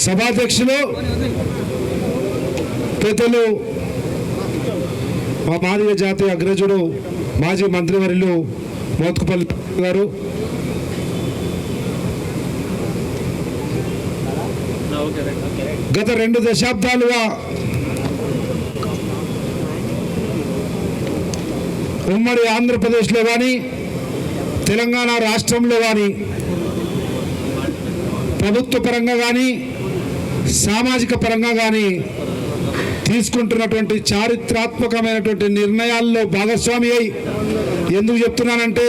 సభాధ్యక్షులు పెద్దలు మా మాదిగ జాతి అగ్రజుడు మాజీ మంత్రివర్యులు మోత్కుపల్లి గారు. గత రెండు దశాబ్దాలుగా ఉమ్మడి ఆంధ్రప్రదేశ్లో కానీ తెలంగాణ రాష్ట్రంలో కానీ ప్రభుత్వ పరంగా కానీ సామాజిక పరంగా కానీ తీసుకుంటున్నటువంటి చారిత్రాత్మకమైనటువంటి నిర్ణయాల్లో భాగస్వామి అయి ఎందుకు చెప్తున్నానంటే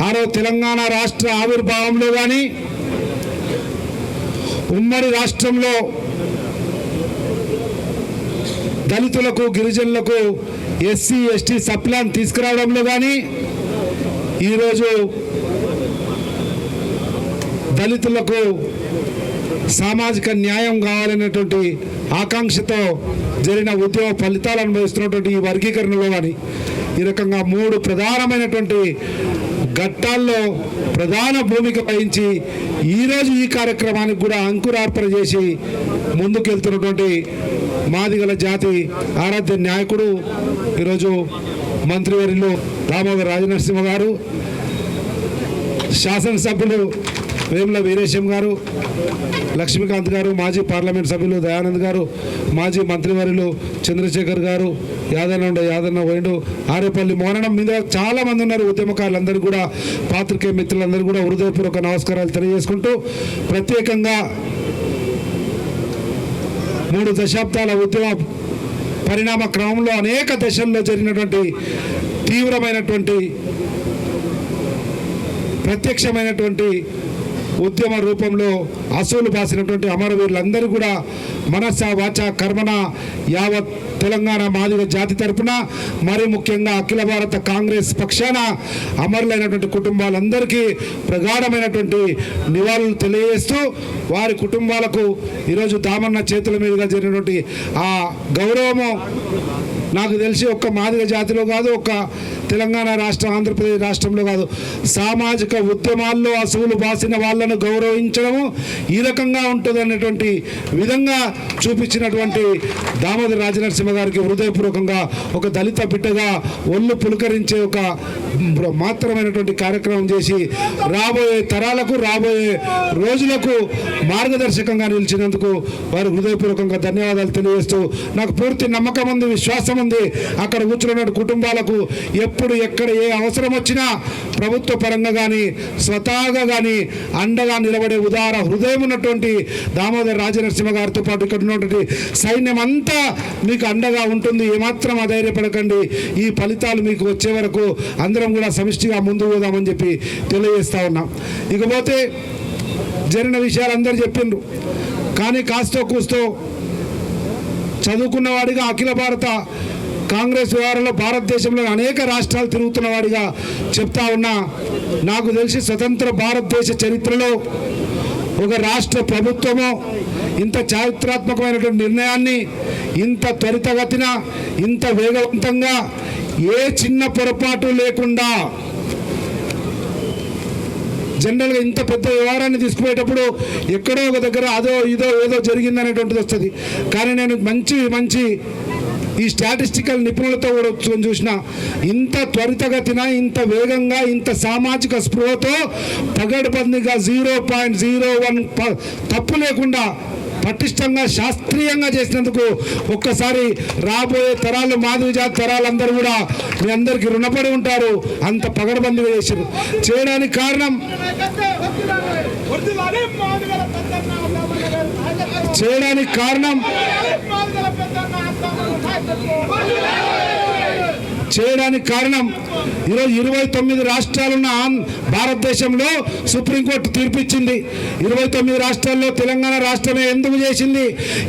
ఆరో తెలంగాణ రాష్ట్ర ఆవిర్భావంలో కానీ ఉమ్మడి రాష్ట్రంలో దళితులకు గిరిజనులకు ఎస్సీ ఎస్టీ సప్లాన్ తీసుకురావడంలో కానీ ఈరోజు దళితులకు సామాజిక న్యాయం కావాలనేటువంటి ఆకాంక్షతో జరిగిన ఉద్యమ ఫలితాలు అనుభవిస్తున్నటువంటి ఈ వర్గీకరణలో కానీ ఈ రకంగా మూడు ప్రధానమైనటువంటి ఘట్టాల్లో ప్రధాన భూమిక వహించి ఈరోజు ఈ కార్యక్రమానికి కూడా అంకురార్పణ చేసి ముందుకెళ్తున్నటువంటి మాదిగల జాతి ఆరాధ్య నాయకుడు ఈరోజు మంత్రివర్యులు రామోగ రాజనరసింహ గారు శాసనసభ్యులు వేముల వీరేశం గారు లక్ష్మీకాంత్ గారు మాజీ పార్లమెంట్ సభ్యులు దయానంద్ గారు మాజీ మంత్రివర్యులు చంద్రశేఖర్ గారు యాదన్న ఉండే యాదన్న పోయిండు ఆరేపల్లి మోనడం మీద చాలా మంది ఉన్నారు. ఉద్యమకారులందరూ కూడా పాత్రికేయ మిత్రులందరూ కూడా హృదయపూర్వక నమస్కారాలు తెలియజేసుకుంటూ ప్రత్యేకంగా మూడు దశాబ్దాల ఉద్యమ పరిణామ క్రమంలో అనేక దశల్లో జరిగినటువంటి తీవ్రమైనటువంటి ప్రత్యక్షమైనటువంటి ఉద్యమ రూపంలో అసూలు పాసినటువంటి అమరవీరులందరూ కూడా మనస వాచ కర్మన యావత్ తెలంగాణ మాదిగ జాతి తరపున మరి ముఖ్యంగా అఖిల భారత కాంగ్రెస్ పక్షాన అమరులైనటువంటి కుటుంబాలందరికీ ప్రగాఢమైనటువంటి నివాళులు తెలియజేస్తూ వారి కుటుంబాలకు ఈరోజు దామన్న చేతుల మీదుగా జరిగినటువంటి ఆ గౌరవము నాకు తెలిసి ఒక్క మాదిగ జాతిలో కాదు ఒక్క తెలంగాణ రాష్ట్రం ఆంధ్రప్రదేశ్ రాష్ట్రంలో కాదు. సామాజిక ఉద్యమాల్లో అసువులు బాసిన వాళ్ళను గౌరవించడము ఈ రకంగా ఉంటుంది అనేటువంటి విధంగా చూపించినటువంటి దామోదర రాజనరసింహ గారికి హృదయపూర్వకంగా ఒక దళిత బిడ్డగా ఒళ్ళు పులకరించే ఒక మాత్రమైనటువంటి కార్యక్రమం చేసి రాబోయే తరాలకు రాబోయే రోజులకు మార్గదర్శకంగా నిలిచినందుకు వారి హృదయపూర్వకంగా ధన్యవాదాలు తెలియజేస్తూ నాకు పూర్తి నమ్మకం ఉంది విశ్వాసం ఉంది. అక్కడ కూర్చున్న కుటుంబాలకు ఎప్పుడు ఎక్కడ ఏ అవసరం వచ్చినా ప్రభుత్వ పరంగా కానీ స్వతహాగా కానీ అండగా నిలబడే ఉదార హృదయం ఉన్నటువంటి దామోదర రాజనరసింహ గారితో పాటు ఇక్కడ ఉన్నటువంటి సైన్యం అంతా మీకు అండగా ఉంటుంది. ఏమాత్రం అధైర్యపడకండి. ఈ ఫలితాలు మీకు వచ్చే వరకు అందరం కూడా సమిష్టిగా ముందు పోదామని చెప్పి తెలియజేస్తా ఉన్నాం. ఇకపోతే జరిగిన విషయాలు అందరు చెప్పిండ్రు. కానీ కాస్తో కూస్తో చదువుకున్నవాడిగా అఖిల భారత కాంగ్రెస్ వ్యవహారంలో భారతదేశంలో అనేక రాష్ట్రాలు తిరుగుతున్న వాడిగా చెప్తా ఉన్నా నాకు తెలిసి స్వతంత్ర భారతదేశ చరిత్రలో ఒక రాష్ట్ర ప్రభుత్వము ఇంత చారిత్రాత్మకమైనటువంటి నిర్ణయాన్ని ఇంత త్వరితగతిన ఇంత వేగవంతంగా ఏ చిన్న పొరపాటు లేకుండా జనరల్గా ఇంత పెద్ద వ్యవహారాన్ని తీసుకుపోయేటప్పుడు ఎక్కడో ఒక దగ్గర అదో ఇదో ఏదో జరిగిందనేటువంటిది వస్తుంది. కానీ నేను మంచి మంచి ఈ స్టాటిస్టికల్ నిపుణులతో కూడా చూసిన ఇంత త్వరితగతిన ఇంత వేగంగా ఇంత సామాజిక స్పృహతో పగడబందిగా జీరో పాయింట్ జీరో వన్ తప్పు లేకుండా పటిష్టంగా శాస్త్రీయంగా చేసినందుకు ఒక్కసారి రాబోయే తరాలు మాధవి జాతి తరాలందరూ కూడా మీ అందరికీ రుణపడి ఉంటారు. అంత పగడబందిగా చేశారు. చేయడానికి కారణం? చేయడానికి కారణం? చేయడానికి కారణం ఈరోజు ఇరవై తొమ్మిది రాష్ట్రాలున్న భారతదేశంలో సుప్రీంకోర్టు తీర్పిచ్చింది. ఇరవై తొమ్మిది రాష్ట్రాల్లో తెలంగాణ రాష్ట్రమే ఎందుకు చేసింది?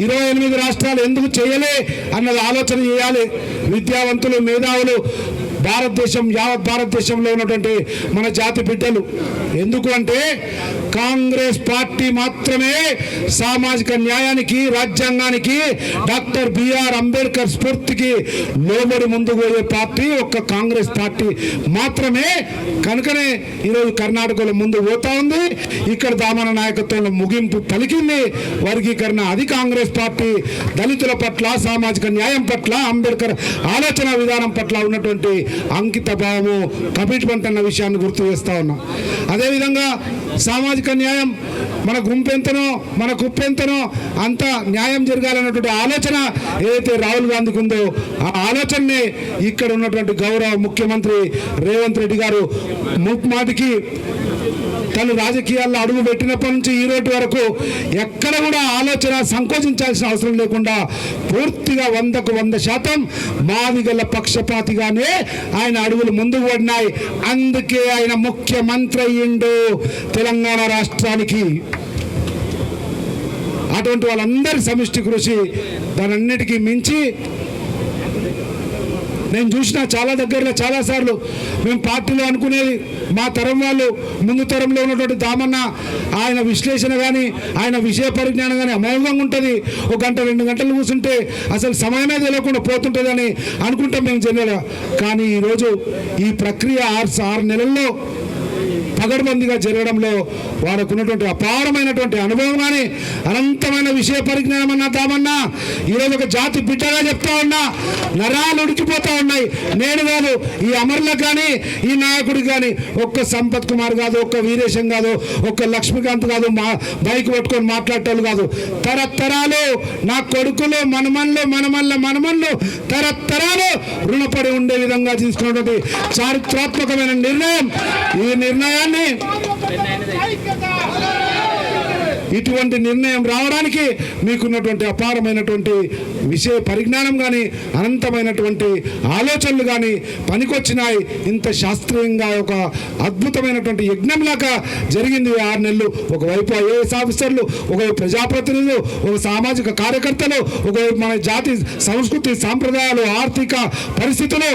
ఇరవై ఎనిమిది రాష్ట్రాలు ఎందుకు చేయలే అన్నది ఆలోచన చేయాలి. విద్యావంతులు మేధావులు భారతదేశం యావత్ భారతదేశంలో ఉన్నటువంటి మన జాతి బిడ్డలు. ఎందుకు అంటే కాంగ్రెస్ పార్టీ మాత్రమే సామాజిక న్యాయానికి రాజ్యాంగానికి డాక్టర్ బిఆర్ అంబేద్కర్ స్ఫూర్తికి లోబడి ముందుకు పోయే పార్టీ ఒక్క కాంగ్రెస్ పార్టీ మాత్రమే. కనుకనే ఈరోజు కర్ణాటకలో ముందు పోతా ఉంది. ఇక్కడ దామన నాయకత్వంలో ముగింపు పలికింది. వర్గీకరణ అది కాంగ్రెస్ పార్టీ. దళితుల పట్ల సామాజిక న్యాయం పట్ల అంబేద్కర్ ఆలోచన విధానం పట్ల ఉన్నటువంటి అంకిత భావము కమిట్మెంట్ అన్న విషయాన్ని గుర్తు చేస్తా ఉన్నా. అదేవిధంగా సామాజిక న్యాయం మన గుంపెంతనో మన కుప్పెంతనో అంత న్యాయం జరగాలన్నటువంటి ఆలోచన ఏదైతే రాహుల్ గాంధీకి ఉందో ఆ ఆలోచననే ఇక్కడ ఉన్నటువంటి గౌరవ ముఖ్యమంత్రి రేవంత్ రెడ్డి గారు ముప్మాటికి తను రాజకీయాల్లో అడుగు పెట్టినప్పటి నుంచి ఈ రోజు వరకు ఎక్కడ కూడా ఆలోచన సంకోచించాల్సిన అవసరం లేకుండా పూర్తిగా వందకు వంద శాతం మాదిగల పక్షపాతిగానే ఆయన అడుగులు ముందుకు పడినాయి. అందుకే ఆయన ముఖ్యమంత్రి అయ్యిండు తెలంగాణ రాష్ట్రానికి. అటువంటి వాళ్ళందరి సమిష్టి కృషి దానన్నిటికీ మించి నేను చూసిన చాలా దగ్గరలో చాలాసార్లు మేము పార్టీలో అనుకునేది. మా తరం వాళ్ళు ముందు తరంలో ఉన్నటువంటి దామన్న ఆయన విశ్లేషణ కానీ ఆయన విషయ పరిజ్ఞానం కానీ అమోఘంగా ఉంటుంది. ఒక గంట రెండు గంటలు కూర్చుంటే అసలు సమయమే తెలియకుండా పోతుంటుందని అనుకుంటాం మేము జనరల్గా. కానీ ఈరోజు ఈ ప్రక్రియ ఆరు ఆరు నెలల్లో పగడబందిగా జరగడంలో వారికి ఉన్నటువంటి అపారమైనటువంటి అనుభవం కానీ అనంతమైన విషయ పరిజ్ఞానం అన్నా తామన్నా ఈరోజు ఒక జాతి బిడ్డగా చెప్తా ఉన్నా నరాలు ఉడికిపోతా ఉన్నాయి. నేను కాదు ఈ అమరులకు కానీ ఈ నాయకుడికి కానీ ఒక్క సంపత్ కుమార్ కాదు ఒక్క వీరేశం కాదు ఒక్క లక్ష్మీకాంత్ కాదు మా బైక్ పట్టుకొని మాట్లాడేటోళ్ళు కాదు. తరతరాలు నా కొడుకులు మనమన్లు మనమల్ల మనమన్లు తరతరాలు రుణపడి ఉండే విధంగా తీసుకున్నటువంటి చారిత్రాత్మకమైన నిర్ణయం. ఈ నిర్ణయాన్ని చేయండి. ఇటువంటి నిర్ణయం రావడానికి మీకున్నటువంటి అపారమైనటువంటి విషయ పరిజ్ఞానం కానీ అనంతమైనటువంటి ఆలోచనలు కానీ పనికొచ్చినాయి. ఇంత శాస్త్రీయంగా ఒక అద్భుతమైనటువంటి యజ్ఞంలాగా జరిగింది ఆరు నెలలు. ఒకవైపు ఐఏఎస్ ఆఫీసర్లు ఒకవైపు ప్రజాప్రతినిధులు ఒక సామాజిక కార్యకర్తలు ఒకవైపు మన జాతి సంస్కృతి సాంప్రదాయాలు ఆర్థిక పరిస్థితులు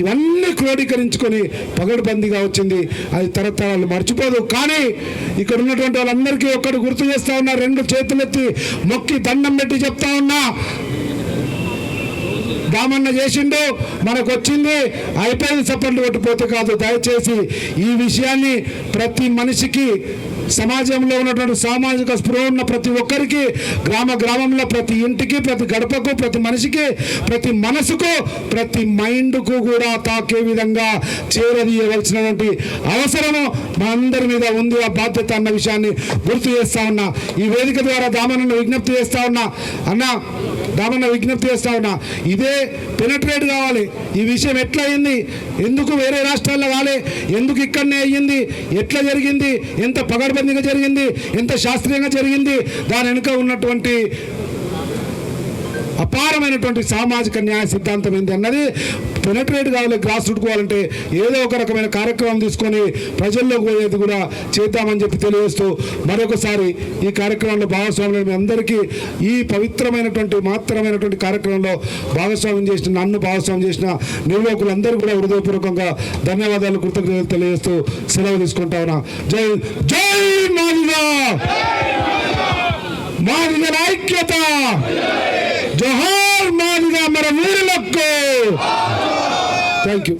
ఇవన్నీ క్రోడీకరించుకొని పగడుబందీగా వచ్చింది. అది తరతరాలు మర్చిపోదు. కానీ ఇక్కడ ఉన్నటువంటి వాళ్ళందరికీ ఒక్కటి గుర్తు చేస్తా ఉన్నా రెండు చేతులెత్తి మొక్కి దండం పెట్టి చెప్తా ఉన్నా. దామన్న చేసిండు మనకు వచ్చింది అయిపోయింది చప్పట్లు కొట్టిపోతే కాదు. దయచేసి ఈ విషయాన్ని ప్రతి మనిషికి సమాజంలో ఉన్నటువంటి సామాజిక స్పృహ ఉన్న ప్రతి ఒక్కరికి గ్రామ గ్రామంలో ప్రతి ఇంటికి ప్రతి గడపకు ప్రతి మనిషికి ప్రతి మనసుకు ప్రతి మైండ్కు కూడా తాకే విధంగా చేరదీయవలసినటువంటి అవసరము మనందరి మీద ఉంది ఆ బాధ్యత అన్న విషయాన్ని గుర్తు చేస్తా ఉన్నా. ఈ వేదిక ద్వారా దామన్న విజ్ఞప్తి చేస్తా ఉన్నా. అన్న దామన్న విజ్ఞప్తి చేస్తా ఉన్నా. ఇదే పెనట్రేట్ కావాలి. ఈ విషయం ఎట్లా అయింది ఎందుకు వేరే రాష్ట్రాల్లో కాలే ఎందుకు ఇక్కడనే అయ్యింది? ఎట్లా జరిగింది? ఎంత పగడ్బందీగా జరిగింది ఎంత శాస్త్రీయంగా జరిగింది దాని వెనుక ఉన్నటువంటి అపారమైనటువంటి సామాజిక న్యాయ సిద్ధాంతం ఏంటి అన్నది పెనట్రేట్ కావాలి గ్రాస్ చుట్టుకోవాలంటే ఏదో ఒక రకమైన కార్యక్రమం తీసుకొని ప్రజల్లోకి పోయేది కూడా చేద్దామని చెప్పి తెలియజేస్తూ మరొకసారి ఈ కార్యక్రమంలో భాగస్వాములు మీ అందరికీ ఈ పవిత్రమైనటువంటి మాత్రమైనటువంటి కార్యక్రమంలో భాగస్వామ్యం చేసిన నన్ను భాగస్వామ్యం చేసిన నిర్వాహకులందరూ కూడా హృదయపూర్వకంగా ధన్యవాదాలు కృతజ్ఞతలు తెలియజేస్తూ సెలవు తీసుకుంటా ఉన్నా. జై జై మాదిగా! మాదిగల ఐక్యత! Thank you.